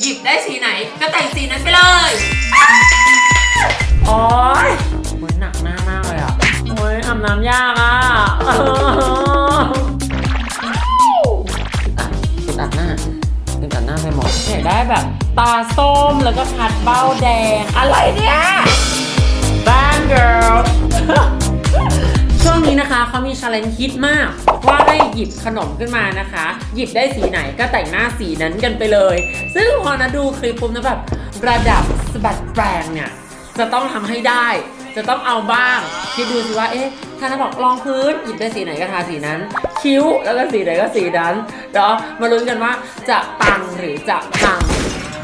หยิบได้สีไหน ก็แต่งสีนั้นไปเลยโอ๊ยโอ้ยหนักหน้ามากเลยอะ โอ้ยอาบน้ำยากอะติดอัดหน้าติดอัดหน้าไปหมดอยากได้แบบ ตาส้มแล้วก็พัดเบ้าแดง อะไรเนี่ยบ้านเกิร์ล ช่วงนี้นะคะเขามีชาเลนจ์ฮิตมากว่าให้หยิบขนมขึ้นมานะคะ หยิบได้สีไหนก็แต่งหน้าสีนั้นกันไปเลย ซึ่งพอนะดูคลิปปุ๊บนะแบบระดับสะบัดแปลงเนี่ยจะต้องทำให้ได้ จะต้องเอาบ้างคิดดูสิว่าเอ๊ะถ้านะบอกรองพื้นหยิบได้สีไหนก็ทาสีนั้น คิ้วแล้วก็สีไหนก็สีนั้นเดี๋ยวมาลุ้นกันว่าจะปังหรือจะพัง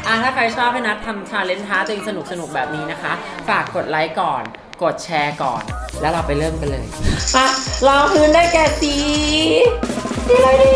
อะถ้าใครชอบให้นัดทำชาเลนจ์ท้าตัวเองสนุกสนุกแบบนี้นะคะ ฝากกดไลค์ก่อน กดแชร์ก่อน แล้วเราไปเริ่มกันเลยอะรองพื้นได้แก่สีสีอะไรดี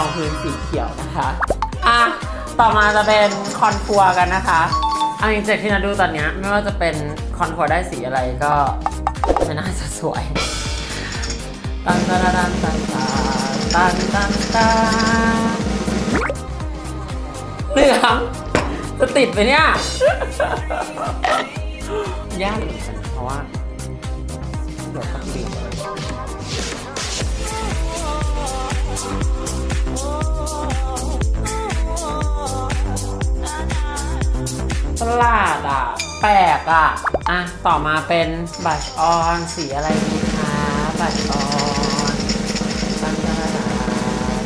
องพื้นสีเขียวนะคะอะต่อมาจะเป็นคอนทัวร์กันนะคะเอาจริงๆที่นาดูตอนนี้ไม่ว่าจะเป็นคอนทัวร์ได้สีอะไรก็ไม่น่าจะสวยตันตันตันตันตันตันตันเหลืองจะติดไปเนี่ยยาก ประหลาดอะ แปลกอะ อะ ต่อมาเป็นบัชออนสีอะไรดีคะบัชออนตันตาดา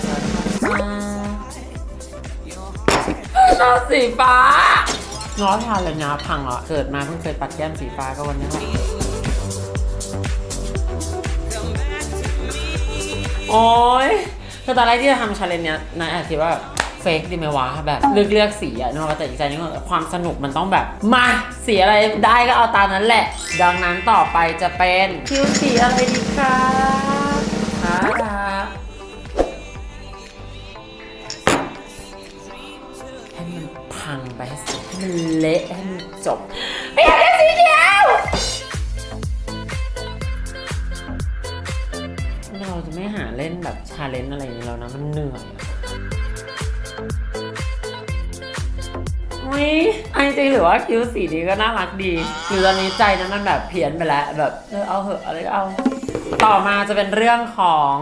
ตันตาชอบสีฟ้าง้อทานเลยนะพังอะเกิดมาเพิ่งเคยปัดแก้มสีฟ้าก็วันนี้แหละโอ้ยคือตอนแรกที่จะทำชาเลนจ์เนี้ยนายอาจคิดว่า เฟกดีไหมวะแบบเลือกเลือกสีอะนึกว่าแต่อีกใจนึงว่าความสนุกมันต้องแบบ มาสีอะไรได้ก็เอาตามนั้นแหละ ดังนั้นต่อไปจะเป็นคิวสีอะไรดีคะหาดาให้มันพังไปให้สุดให้มันเละให้มันจบไม่อยากได้สีเดียวเราจะไม่หาเล่นแบบชาเลนจ์อะไรอย่างนี้แล้วนะมันเหนื่อย อะอุ้ยไอจริงหรือว่าคิ้วสีนี้ก็น่ารักดีหรือตอนนี้ใจนั้นมันแบบเพี้ยนไปแล้วแบบเออเอาเหอะอะไรก็เอา ต่อมาจะเป็นเรื่องของ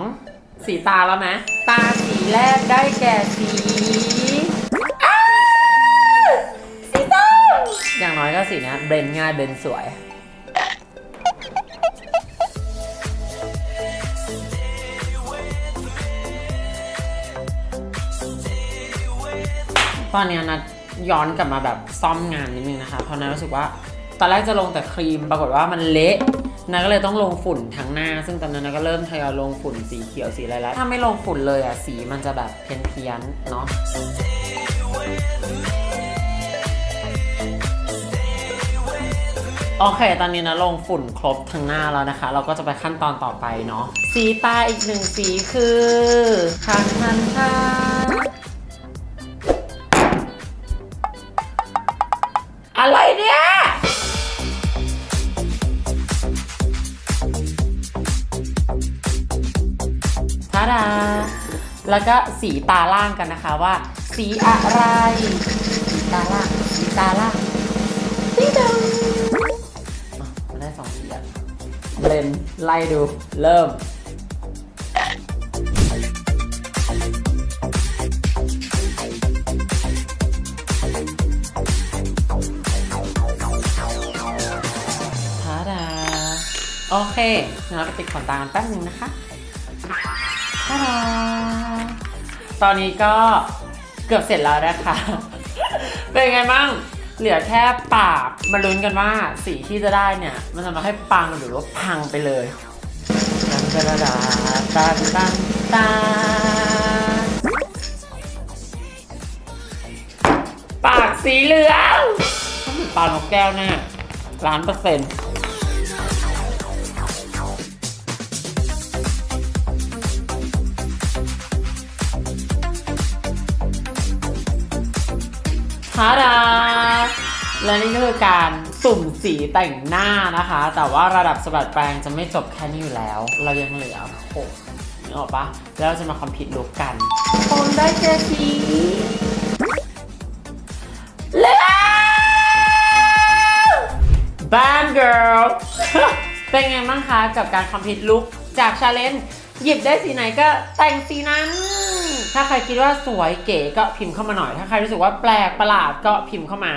สีตาแล้วไหมตาสีแรกได้แก่สีอ้าวสีส้มอย่างน้อยก็สีนี้เบรนง่ายเบรนสวยตอนนี้ยนัด ย้อนกลับมาแบบซ่อมงานนิดนึงนะคะ เพราะนัดรู้สึกว่าตอนแรกจะลงแต่ครีม ปรากฏว่ามันเละนัดก็เลยต้องลงฝุ่นทั้งหน้า ซึ่งตอนนั้นนัดก็เริ่มทยอยลงฝุ่นสีเขียวสีอะไรแล้ว ถ้าไม่ลงฝุ่นเลยอะสีมันจะแบบเพี้ยนเพียนๆเนาะโอเค ตอนนี้นะลงฝุ่นครบทั้งหน้าแล้วนะคะ เราก็จะไปขั้นตอนต่อไปเนาะ สีตาอีกหนึ่งสีคือคันคันคัน ดา แล้วก็สีตาล่างกันนะคะว่า สีอะไรสีตาล่างสีตาล่างติ๊งดองอะมันได้สองสีแล้วเบลนไล่ดูเริ่มทาดาโอเคงั้นเราไปติดขนตากันแป๊บนึงนะคะท ตอนนี้ก็เกือบเสร็จแล้วนะคะ เป็นไงบ้าง เหลือแค่ปากมาลุ้นกันว่าสีที่จะได้เนี่ย มันจะมาให้ปังหรือว่าพังไปเลยตันตันตันตันตันตปากสีเหลืองเหมือนปลานกแก้วแน่ล้านเปอร์เซ็นต์ ทาดาและนี่ก็คือการสุ่มสีแต่งหน้านะคะ แต่ว่าระดับสะบัดแปรงจะไม่จบแค่นี้อยู่แล้ว เรายังเหลือหกนึกออกปะแล้วเราจะมาคอมพิวต์ลุกกันคนได้เจทีเลือกบ้าน girl เป็นไงบ้างคะกับการคอมพิวต์ลุกจากชาเลนจ์หยิบได้สีไหนก็แต่งสีนั้น ถ้าใครคิดว่าสวยเก๋ก็พิมพ์เข้ามาหน่อย ถ้าใครรู้สึกว่าแปลกประหลาดก็พิมพ์เข้ามา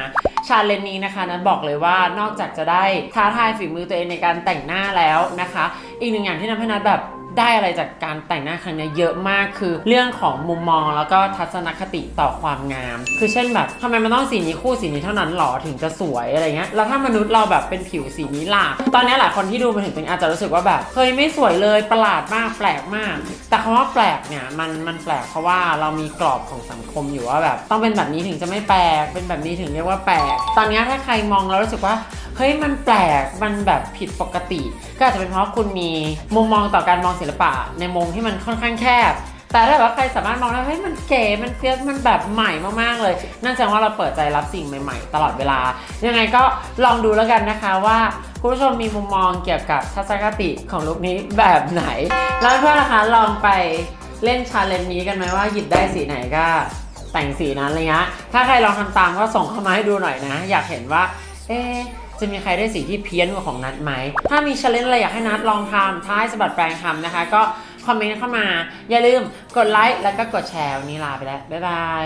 ชาเลนจ์นี้นะคะนั้นบอกเลยว่านอกจากจะได้ท้าทายฝีมือตัวเองในการแต่งหน้าแล้วนะคะ อีกหนึ่งอย่างที่ทำให้นัทแบบ ได้อะไรจากการแต่งหน้าครั้งนี้เยอะมากคือ เรื่องของมุมมองแล้วก็ทัศนคติต่อความงาม คือเช่นแบบทำไมมันต้องสีนี้คู่สีนี้เท่านั้นหรอถึงจะสวยอะไรเงี้ยแล้วถ้ามนุษย์เราแบบเป็นผิวสีนี้ล่ะตอนนี้หลายคนที่ดูมาถึงตรงนี้อาจจะรู้สึกว่าแบบเฮ้ยไม่สวยเลยประหลาดมากแปลกมาก แต่คำว่าแปลกเนี่ยมันมันแปลกเพราะว่าเรามีกรอบของสังคมอยู่ว่าแบบต้องเป็นแบบนี้ถึงจะไม่แปลกเป็นแบบนี้ถึงเรียกว่าแปลก ตอนนี้ถ้าใครมองแล้วรู้สึกว่า เฮ้ยมันแปลกมันแบบผิดปกติ ก็อาจจะเป็นเพราะคุณมีมุมมองต่อการมองศิลปะในมุมที่มันค่อนข้างแคบ แต่ถ้าแบบว่าใครสามารถมองได้เฮ้ยมันเก๋มันเฟี้ยวมันแบบใหม่มากๆเลยนั่นแสดงว่าเราเปิดใจรับสิ่งใหม่ๆ ตลอดเวลา ยังไงก็ลองดูแล้วกันนะคะว่าคุณผู้ชมมีมุมมองเกี่ยวกับทัศนคติของลุคนี้แบบไหน แล้วเพื่อนๆนะคะลองไปเล่นชาเลนจ์นี้กันไหมว่าหยิบได้สีไหนก็แต่งสีนั้นอะไรเงี้ย ถ้าใครลองทำตามก็ส่งเข้ามาให้ดูหน่อยนะ อยากเห็นว่า เอ๊ะ จะมีใครได้สีที่เพี้ยนกว่าของนัดไหม ถ้ามีช l เลน g e อะไรอยากให้นัดลองทำท้ายสบัดแปลงทำนะคะ ก็คอมเมนต์เข้ามา อย่าลืมกดไลค์แล้วก็กดแชร์วันนี้ลาไปแล้ว บ๊ายบาย